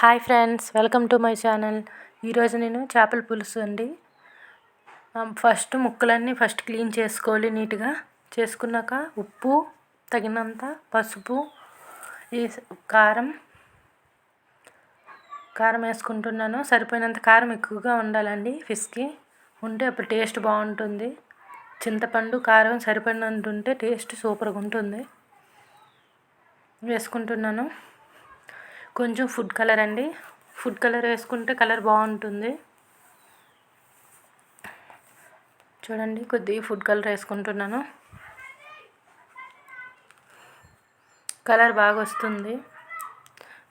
Hi friends welcome to my channel. ఈరోజు నేను చేపల పులుసు అండి. ఫస్ట్ ముక్కలన్నీ ఫస్ట్ క్లీన్ చేసుకోవాలి నీట్గా. చేసుకున్నాక ఉప్పు తగినంత పసుపు ఈ కారం కారం వేసుకుంటున్నాను. సరిపోయినంత కారం ఎక్కువగా ఉండాలండి ఫిష్కి. ఉంటే అప్పుడు టేస్ట్ బాగుంటుంది. చింతపండు కారం సరిపడినంత ఉంటే టేస్ట్ సూపర్గా ఉంటుంది. వేసుకుంటున్నాను. కొంచెం ఫుడ్ కలర్ అండి. ఫుడ్ కలర్ వేసుకుంటే కలర్ బాగుంటుంది. చూడండి కొద్దిగా ఫుడ్ కలర్ వేసుకుంటున్నాను. కలర్ బాగా వస్తుంది.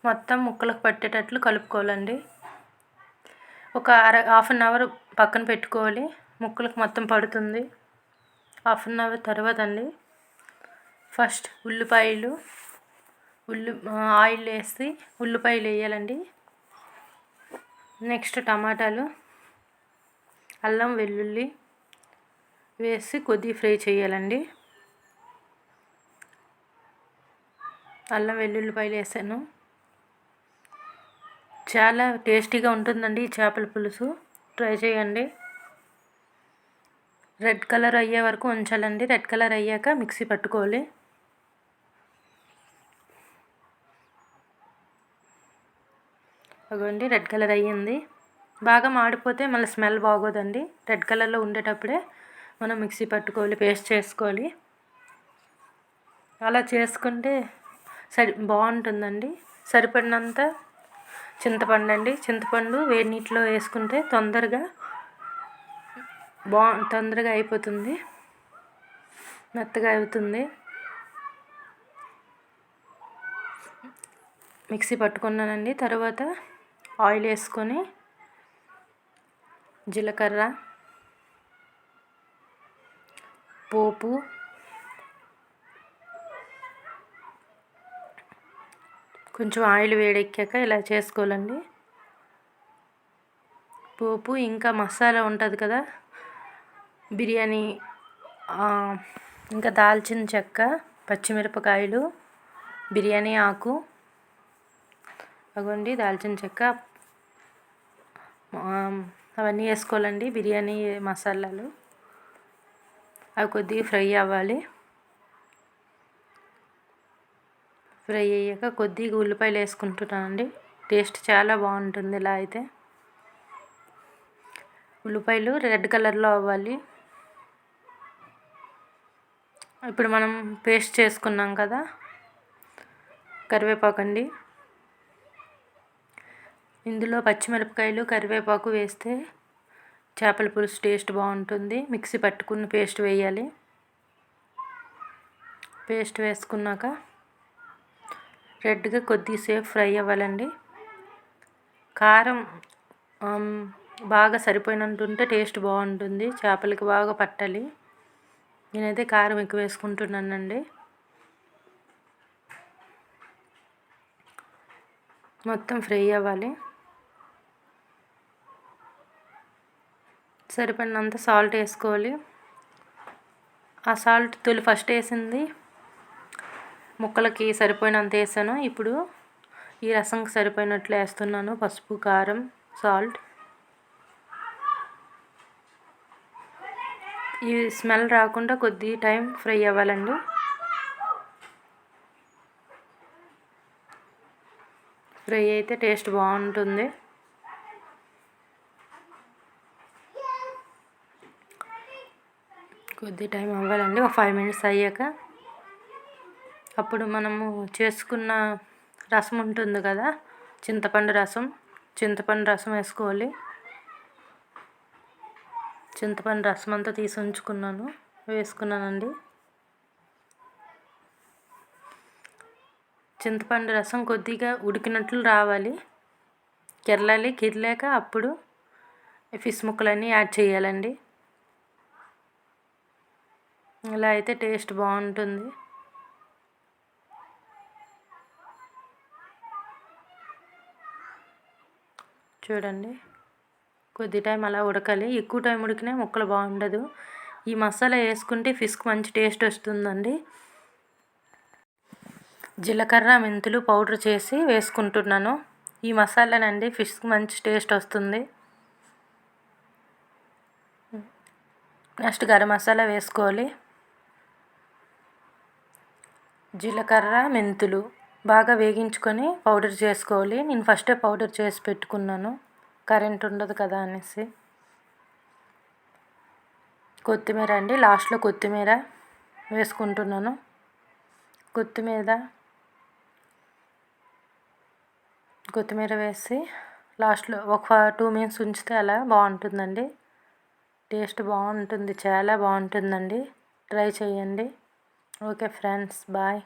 మొత్తం ముక్కలకు పట్టేటట్లు కలుపుకోవాలండి. ఒక అర హాఫ్ అన్ అవర్ పక్కన పెట్టుకోవాలి. ముక్కలకు మొత్తం పడుతుంది. హాఫ్ అన్ అవర్ తర్వాత అండి ఫస్ట్ ఉల్లిపాయలు ఉల్లి ఆయిల్ వేసి ఉల్లిపాయలు వేయాలండి. నెక్స్ట్ టమాటాలు అల్లం వెల్లుల్లి వేసి కొద్దిగా ఫ్రై చేయాలండి. అల్లం వెల్లుల్లిపాయలు వేసాను. చాలా టేస్టీగా ఉంటుందండి ఈ చేపల పులుసు. ట్రై చేయండి. రెడ్ కలర్ అయ్యే వరకు ఉంచాలండి. రెడ్ కలర్ అయ్యాక మిక్సీ పట్టుకోవాలి. అగోండి రెడ్ కలర్ అయ్యింది. బాగా మాడిపోతే మళ్ళీ స్మెల్ బాగోదండి. రెడ్ కలర్లో ఉండేటప్పుడే మనం మిక్సీ పట్టుకోవాలి పేస్ట్ చేసుకోవాలి. అలా చేసుకుంటే సరి బాగుంటుందండి. సరిపడినంత చింతపండు అండి చింతపండు వేడి నీటిలో వేసుకుంటే తొందరగా బా తొందరగా అయిపోతుంది. మెత్తగా అవుతుంది. మిక్సీ పట్టుకున్నానండి. తర్వాత ఆయిల్ వేసుకొని జీలకర్ర పోపు కొంచెం ఆయిల్ వేడెక్కాక ఇలా చేసుకోవాలండి. పోపు ఇంకా మసాలా ఉంటుంది కదా బిర్యానీ ఇంకా దాల్చిన చెక్క పచ్చిమిరపకాయలు బిర్యానీ ఆకు అగోండి దాల్చిన చెక్క. అవన్నీ వేసుకోవాలండి బిర్యానీ మసాలాలు. అవి కొద్దిగా ఫ్రై అవ్వాలి. ఫ్రై అయ్యాక కొద్దిగా ఉల్లిపాయలు వేసుకుంటున్నానండి. టేస్ట్ చాలా బాగుంటుంది ఇలా అయితే. ఉల్లిపాయలు రెడ్ కలర్లో అవ్వాలి. ఇప్పుడు మనం పేస్ట్ చేసుకున్నాం కదా. కరివేపాకండి. ఇందులో పచ్చిమిరపకాయలు కరివేపాకు వేస్తే చేపల పులుసు టేస్ట్ బాగుంటుంది. మిక్సీ పట్టుకున్న పేస్ట్ వేయాలి. పేస్ట్ వేసుకున్నాక రెడ్గా కొద్దిసేపు ఫ్రై అవ్వాలండి. కారం బాగా సరిపోయినట్టుంటే టేస్ట్ బాగుంటుంది. చేపలకి బాగా పట్టాలి. నేనైతే కారం ఎక్కువ వేసుకుంటున్నానండి. మొత్తం ఫ్రై అవ్వాలి. సరిపడినంత సాల్ట్ వేసుకోవాలి. ఆ సాల్ట్ తొలి ఫస్ట్ వేసింది. ముక్కలకి సరిపోయినంత వేసాను. ఇప్పుడు ఈ రసంకి సరిపోయినట్లు వేస్తున్నాను. పసుపు కారం సాల్ట్. ఈ స్మెల్ రాకుండా కొద్ది టైం ఫ్రై అవ్వాలండి. ఫ్రై అయితే టేస్ట్ బాగుంటుంది. కొద్ది టైం అవ్వాలండి. ఒక ఫైవ్ మినిట్స్ అయ్యాక అప్పుడు మనము చేసుకున్న రసం ఉంటుంది కదా చింతపండు రసం. చింతపండు రసం వేసుకోవాలి. చింతపండు రసం అంతా తీసి ఉంచుకున్నాను. వేసుకున్నానండి. చింతపండు రసం కొద్దిగా ఉడికినట్లు రావాలి. కిరలాలి కిరలేక అప్పుడు ఫిష్ ముక్కలన్నీ యాడ్ చేయాలండి. ఇలా అయితే టేస్ట్ బాగుంటుంది. చూడండి. కొద్ది టైం అలా ఉడకాలి. ఎక్కువ టైం ఉడికినా ముక్కలు బాగుండదు. ఈ మసాలా వేసుకుంటే ఫిష్కి మంచి టేస్ట్ వస్తుందండి. జీలకర్ర మెంతులు పౌడర్ చేసి వేసుకుంటున్నాను. ఈ మసాలానండి ఫిష్కి మంచి టేస్ట్ వస్తుంది. నెక్స్ట్ గరం మసాలా వేసుకోవాలి. జీలకర్ర మెంతులు బాగా వేగించుకొని పౌడర్ చేసుకోవాలి. నేను ఫస్టే పౌడర్ చేసి పెట్టుకున్నాను. కరెంట్ ఉండదు కదా అనేసి. కొత్తిమీర అండి. లాస్ట్లో కొత్తిమీర వేసుకుంటున్నాను. కొత్తిమీర కొత్తిమీర వేసి లాస్ట్లో ఒక టూ మినిట్స్ ఉంచితే అలా బాగుంటుందండి. టేస్ట్ బాగుంటుంది చాలా బాగుంటుందండి. ట్రై చేయండి. Okay friends bye